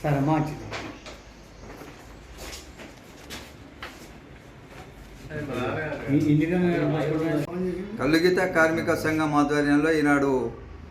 సరే మంచిది కల్లుగీత కార్మిక సంఘం ఆధ్వర్యంలో ఈనాడు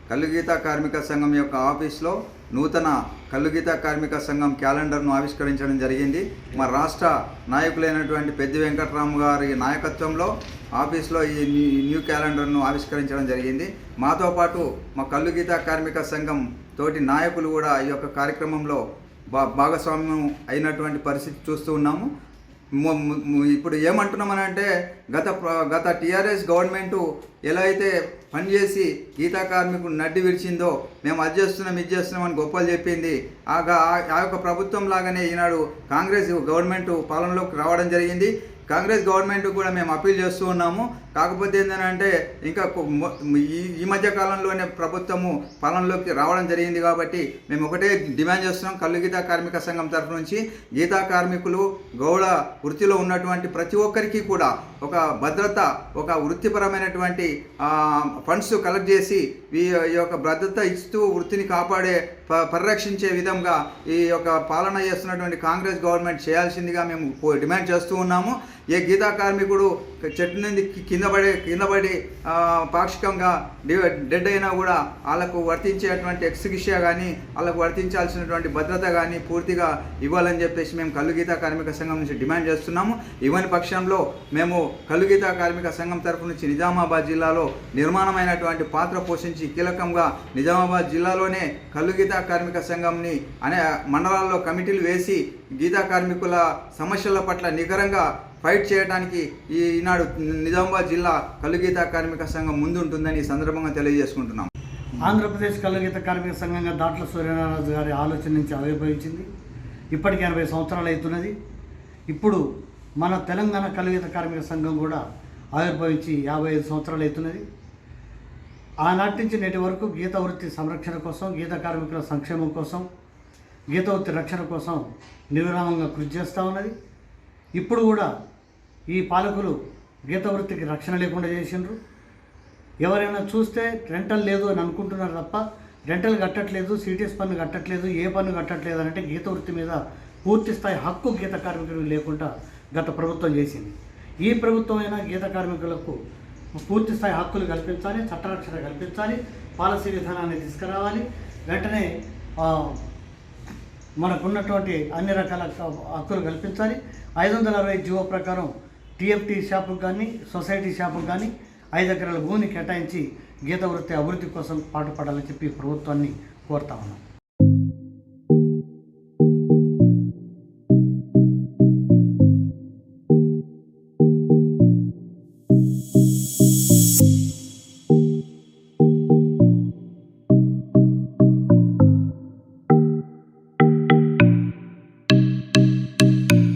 కల్లుగీత కార్మిక సంఘం యొక్క ఆఫీస్లో నూతన కల్లుగీత కార్మిక సంఘం క్యాలెండర్ను ఆవిష్కరించడం జరిగింది. మా రాష్ట్ర నాయకులైనటువంటి పెద్ది వెంకట్రాము గారి నాయకత్వంలో ఆఫీస్లో ఈ న్యూ- క్యాలెండర్ను ఆవిష్కరించడం జరిగింది. మాతో పాటు మా కల్లుగీత కార్మిక సంఘం తోటి నాయకులు కూడా ఈ యొక్క కార్యక్రమంలో భా భాగస్వామ్యం అయినటువంటి పరిస్థితి చూస్తూ ఉన్నాము. ఇప్పుడు ఏమంటున్నామనంటే గత గత టీఆర్ఎస్ గవర్నమెంట్ ఎలా అయితే పనిచేసి గీతా కార్మికుడు నడ్డి విరిచిందో మేము అది చేస్తున్నాం ఇది చేస్తున్నాం అని గొప్పలు చెప్పింది. ఆ ఆ యొక్క ప్రభుత్వం లాగానే ఈనాడు కాంగ్రెస్ గవర్నమెంట్ పాలనలోకి రావడం జరిగింది. కాంగ్రెస్ గవర్నమెంట్ కూడా మేము అప్పీల్ చేస్తూ ఉన్నాము. కాకపోతే ఏంటంటే ఇంకా ఈ ఈ మధ్య కాలంలోనే ప్రభుత్వము పాలనలోకి రావడం జరిగింది కాబట్టి మేము ఒకటే డిమాండ్ చేస్తున్నాం. కళ్ళు గీతా కార్మిక సంఘం తరఫు నుంచి గీతా కార్మికులు గౌడ వృత్తిలో ఉన్నటువంటి ప్రతి ఒక్కరికి కూడా ఒక భద్రత ఒక వృత్తిపరమైనటువంటి ఫండ్స్ కలెక్ట్ చేసి ఈ యొక్క భద్రత ఇస్తూ వృత్తిని కాపాడే ప- పరిరక్షించే విధంగా ఈ యొక్క పాలన చేస్తున్నటువంటి కాంగ్రెస్ గవర్నమెంట్ చేయాల్సిందిగా మేము డిమాండ్ చేస్తూ ఉన్నాము. ఏ గీతా కార్మికుడు చెట్టు నుండి కింద పడి కింద పడి పాక్షికంగా డి- డెడ్ అయినా కూడా వాళ్ళకు వర్తించేటువంటి ఎక్స్గిషియా కానీ వాళ్ళకు వర్తించాల్సినటువంటి భద్రత కానీ పూర్తిగా ఇవ్వాలని చెప్పేసి మేము కళ్ళు గీతా కార్మిక సంఘం నుంచి డిమాండ్ చేస్తున్నాము. ఇవని పక్షంలో మేము కళ్ళు గీతా కార్మిక సంఘం తరపు నుంచి నిజామాబాద్ జిల్లాలో నిర్మాణమైనటువంటి పాత్ర పోషించి కీలకంగా నిజామాబాద్ జిల్లాలోనే కళ్ళు గీతా కార్మిక సంఘంని అనే మండలాల్లో కమిటీలు వేసి గీతా కార్మికుల సమస్యల పట్ల నికరంగా ఫైట్ చేయడానికి ఈనాడు నిజామాబాద్ జిల్లా కలుగీత కార్మిక సంఘం ముందుంటుందని ఈ సందర్భంగా తెలియజేసుకుంటున్నాం. ఆంధ్రప్రదేశ్ కలుగీత కార్మిక సంఘంగా దాట్ల సూర్యనారాయణ గారి ఆలోచన నుంచి ఆవిర్భవించింది. ఇప్పటికి ఎనభై సంవత్సరాలు అవుతున్నది. ఇప్పుడు మన తెలంగాణ కలుగీత కార్మిక సంఘం కూడా ఆవిర్భవించి యాభై ఐదు సంవత్సరాలు అవుతున్నది. ఆనాటి నుంచి నేటి వరకు గీత వృత్తి సంరక్షణ కోసం గీత కార్మికుల సంక్షేమం కోసం గీత వృత్తి రక్షణ కోసం నిర్విరామంగా కృషి చేస్తూ ఉన్నది. ఇప్పుడు కూడా ఈ పాలకులు గీత వృత్తికి రక్షణ లేకుండా చేసిండ్రు. ఎవరైనా చూస్తే రెంటల్ లేదు అని అనుకుంటున్నారు తప్ప రెంటల్ కట్టట్లేదు సిటీఎస్ పన్ను కట్టట్లేదు ఏ పన్ను కట్టట్లేదు అని అంటే గీత వృత్తి మీద పూర్తి స్థాయి హక్కు గీత కార్మికులకు లేకుండా గత ప్రభుత్వం చేసింది. ఈ ప్రభుత్వం అయినా గీత కార్మికులకు పూర్తి స్థాయి హక్కులు కల్పించాలి చట్టరక్షణ కల్పించాలి పాలసీ విధానాన్ని తీసుకురావాలి. వెంటనే మనకున్నటువంటి అన్ని రకాల హక్కులు కల్పించాలి. ఐదు వందల అరవై జీవో ప్రకారం టీఎఫ్టీ షాపుకు కానీ సొసైటీ షాపుకు కానీ ఐదు ఎకరాల భూమిని కేటాయించి గీత వృత్తి అభివృద్ధి కోసం పాటుపడాలని చెప్పి ప్రభుత్వాన్ని కోరుతా ఉన్నాం.